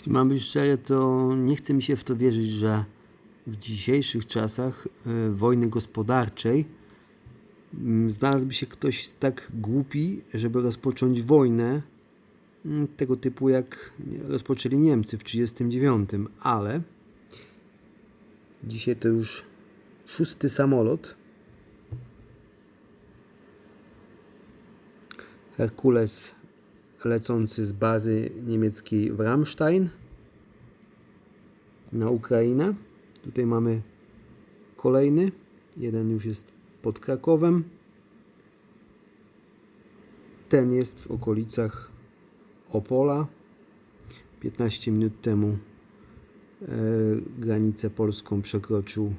Jeśli mam być szczery, to nie chce mi się w to wierzyć, że w dzisiejszych czasach e, wojny gospodarczej mm, znalazłby się ktoś tak głupi, żeby rozpocząć wojnę mm, tego typu jak rozpoczęli Niemcy w 1939, ale dzisiaj to już szósty samolot. Herkules lecący z bazy niemieckiej w Ramstein na Ukrainę. Tutaj mamy kolejny. Jeden już jest pod Krakowem. Ten jest w okolicach Opola. 15 minut temu e, granicę polską przekroczył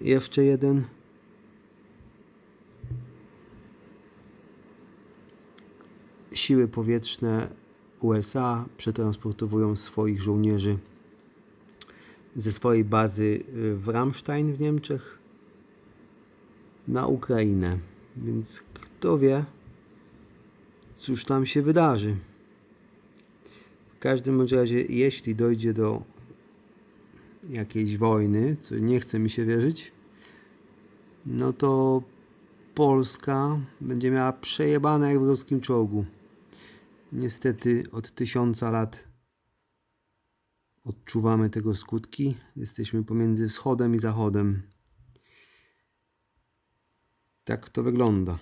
jeszcze jeden. Siły powietrzne USA przetransportowują swoich żołnierzy ze swojej bazy y, w Ramstein w Niemczech na Ukrainę. Więc kto wie, cóż tam się wydarzy. W każdym razie, jeśli dojdzie do jakiejś wojny, co nie chce mi się wierzyć, no to Polska będzie miała przejebane jak w ruskim czołgu. Niestety od tysiąca lat odczuwamy tego skutki. Jesteśmy pomiędzy wschodem i zachodem. Tak to wygląda.